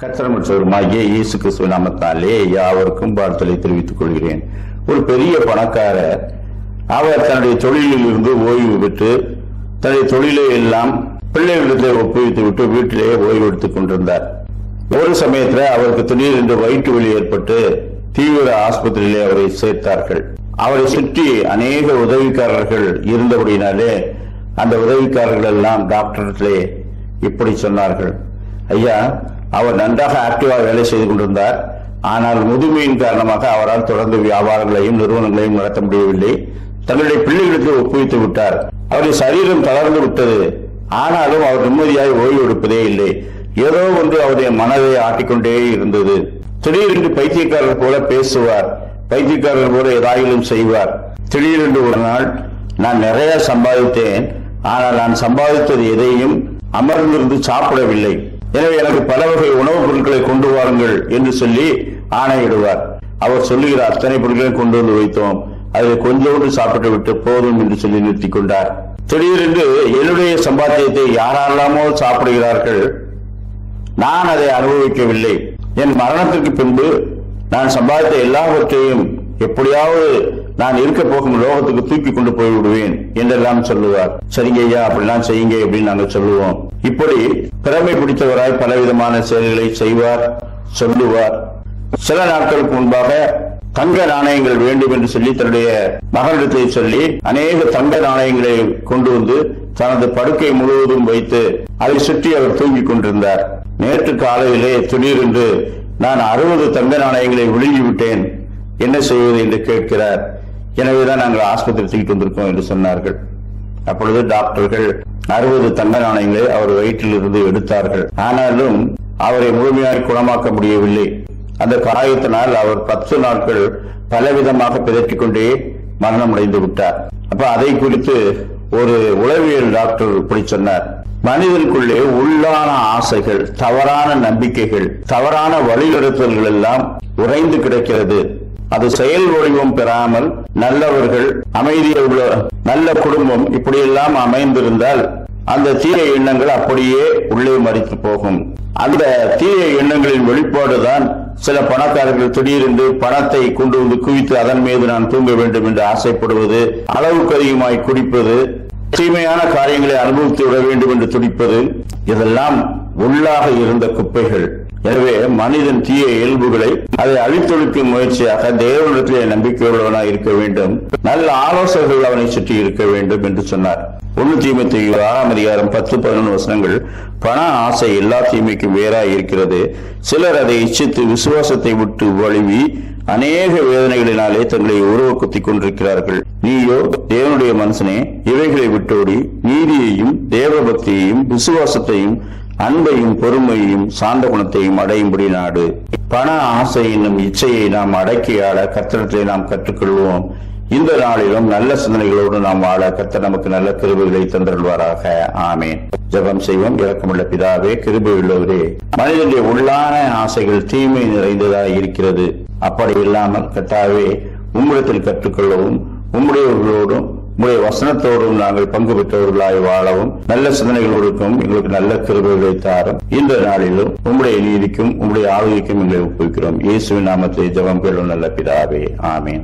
கச்சரமற்றவருமாகிய இயேசு கிறிஸ்துவ நாமத்தாலே யாவருக்கும் வாழ்த்தலை தெரிவித்துக் கொள்கிறேன். ஒரு பெரிய பணக்காரர் அவர் தன்னுடைய தொழிலில் இருந்து ஓய்வு பெற்று தன்னுடைய தொழிலை எல்லாம் பிள்ளைகளிடத்தை ஒப்புவித்து விட்டு வீட்டிலேயே ஓய்வு எடுத்துக் கொண்டிருந்தார். ஒரு சமயத்துல அவருக்கு திடீரென்று வயிற்று வலி ஏற்பட்டு தீவிர ஆஸ்பத்திரியிலே அவரை சேர்த்தார்கள். அவரை சுற்றி அநேக உதவிக்காரர்கள் இருந்தபடினாலே அந்த உதவிக்காரர்கள் எல்லாம் டாக்டர்களே இப்படி சொன்னார்கள். ஐயா அவர் நன்றாக ஆக்டிவாக வேலை செய்து கொண்டிருந்தார். ஆனால் முதுமையின் காரணமாக அவரால் தொடர்ந்து வியாபாரங்களையும் நிறுவனங்களையும் நடத்த முடியவில்லை. தன்னுடைய பிள்ளைகளுக்கு ஒப்புவித்து விட்டார். அவருடைய சரீரம் தளர்ந்து விட்டது. ஆனாலும் அவர் நிம்மதியாக ஓய்வு எடுப்பதே இல்லை. ஏதோ ஒன்று அவருடைய மனதை ஆட்டிக்கொண்டே இருந்தது. திடீரென்று பைத்தியக்காரர் போல பேசுவார். பைத்தியக்காரர் போல ஏதாயிலும் செய்வார். திடீரென்று ஒரு நாள் நான் நிறைய சம்பாதித்தேன். ஆனால் நான் சம்பாதித்தது எதையும் அமர்ந்திருந்து சாப்பிடவில்லை. எனவே எனக்கு பல வகை உணவுப் பொருட்களை கொண்டு வாருங்கள் என்று சொல்லி ஆணையிடுவார். அவர் சொல்லுகிற அத்தனை பொருட்களையும் கொண்டு வந்து வைத்தோம். அதில் கொஞ்சோடு சாப்பிட்டு விட்டு போதும் என்று சொல்லி நிறுத்தி கொண்டார். திடீரென்று என்னுடைய சம்பாத்தியத்தை யாரெல்லாமோ சாப்பிடுகிறார்கள். நான் அதை அனுபவிக்கவில்லை. என் மரணத்திற்கு பின்பு நான் சம்பாதித்த எல்லாவற்றையும் எப்படியாவது நான் இருக்க போகும் லோகத்துக்கு தூக்கி கொண்டு போய் விடுவேன் என்றெல்லாம் சொல்லுவார். சரிங்க ஐயா அப்படிலாம் செய்யுங்க அப்படின்னு நாங்கள் சொல்லுவோம். இப்படி திறமை பிடித்தவராய் பலவிதமான செயல்களை செய்வார் சொல்லுவார். சில நாட்களுக்கு முன்பாக தங்க நாணயங்கள் வேண்டும் என்று சொல்லி தன்னுடைய மகளிடத்தை சொல்லி அநேக தங்க நாணயங்களை கொண்டு வந்து தனது படுக்கை முழுவதும் வைத்து அதை சுற்றி அவர் தூங்கிக் கொண்டிருந்தார். நேற்று காலையிலே திடீரென்று நான் அறுபது தங்க நாணயங்களை விழுங்கி விட்டேன். என்ன செய்வது என்று கேட்கிறார். எனவேதான் நாங்கள் ஆஸ்பத்திரி தூக்கிட்டு வந்திருக்கோம் என்று சொன்னார்கள். அப்பொழுது டாக்டர்கள் அறுபது தங்க நாணயங்களை அவர் வயிற்றில் இருந்து எடுத்தார்கள். ஆனாலும் அவரை முழுமையாக குணமாக்க முடியவில்லை. அந்த காயத்தினால் அவர் பத்து நாட்கள் பலவிதமாக பிதற்றிக் கொண்டே மரணம் அடைந்து விட்டார். அப்ப அதை குறித்து ஒரு உளவியல் டாக்டர் இப்படி சொன்னார். மனிதனுக்குள்ளே உள்ளான ஆசைகள் தவறான நம்பிக்கைகள் தவறான வழிநடத்தல்கள் எல்லாம் உறைந்து கிடக்கிறது. அது செயல் வடிவம் பெறாமல் நல்லவர்கள் அமைதியுள்ள உள்ள நல்ல குடும்பம் இப்படியெல்லாம் அமைந்திருந்தால் அந்த தீய எண்ணங்கள் அப்படியே உள்ளே மறித்து போகும். அந்த தீய எண்ணங்களின் வெளிப்பாடுதான் சில பணக்காரர்கள் திடீரென்று பணத்தை கொண்டு வந்து குவித்து அதன் மீது நான் தூங்க வேண்டும் என்று ஆசைப்படுவது அளவுக்கு அதிகமாய் குடிப்பது தீமையான காரியங்களை அனுபவித்து விட வேண்டும் என்று துடிப்பது இதெல்லாம் உள்ளாக இருந்த குப்பைகள். எனவே மனிதன் தீய இயல்புகளை அதை அழித்தொழிக்கும் முயற்சியாக தேவனிடத்திலே நம்பிக்கையுள்ளவனாக இருக்க வேண்டும். நல்ல ஆலோசகர்கள் அவனை சுற்றி இருக்க வேண்டும் என்று சொன்னார். முன்னூத்தி ஐம்பத்தி ஆறாம் அதிகாரம் பத்து பதினொன்று வசனங்கள். பண ஆசை எல்லா தீமைக்கும் வேறாய் இருக்கிறது. சிலர் அதை இச்சித்து விசுவாசத்தை விட்டு வழுவி அநேக வேதனைகளினாலே தங்களை உருவ குத்திக் கொண்டிருக்கிறார்கள். நீயோ தேவனுடைய மனுஷனே இவைகளை விட்டோடி நீதியையும் தேவபக்தியையும் விசுவாசத்தையும் அன்பையும் பொறுமையையும் சாந்த குணத்தையும் அடையும்படி நாடு. பண ஆசை என்னும் இச்சையை நாம் அடக்கியாட ஆட கத்திரத்தை நாம் கற்றுக்கொள்வோம். இந்த நாளிலும் நல்ல சிந்தனைகளோடு நாம் வாழ கத்த நமக்கு நல்ல கிருபைகளை தந்தருள்வாராக. ஆமேன். ஜெபம் செய்வோம். இறக்கமுள்ள பிதாவே கிருபை உள்ளவரே மனிதனுடைய உள்ளான ஆசைகள் தீமை நிறைந்ததாக இருக்கிறது. அப்படி இல்லாமல் கட்டாவே உம்மிடத்தில் கற்றுக்கொள்ளவும் உம்முடையவர்களோடும் உங்களுடைய வசனத்தோடும் நாங்கள் பங்கு பெற்றவர்களாய் வாழவும் நல்ல சிந்தனைகள் கொடுக்கும் எங்களுக்கு நல்ல கிருபைகளை தாரும். இந்த நாளிலும் உம்முடைய நீதிக்கும் உம்முடைய ஆளுகைக்கும் எங்களை ஒப்புவிக்கிறோம். இயேசுவின் நாமத்தை ஜெபம் கேளும் நல்ல பிதாவே. ஆமேன்.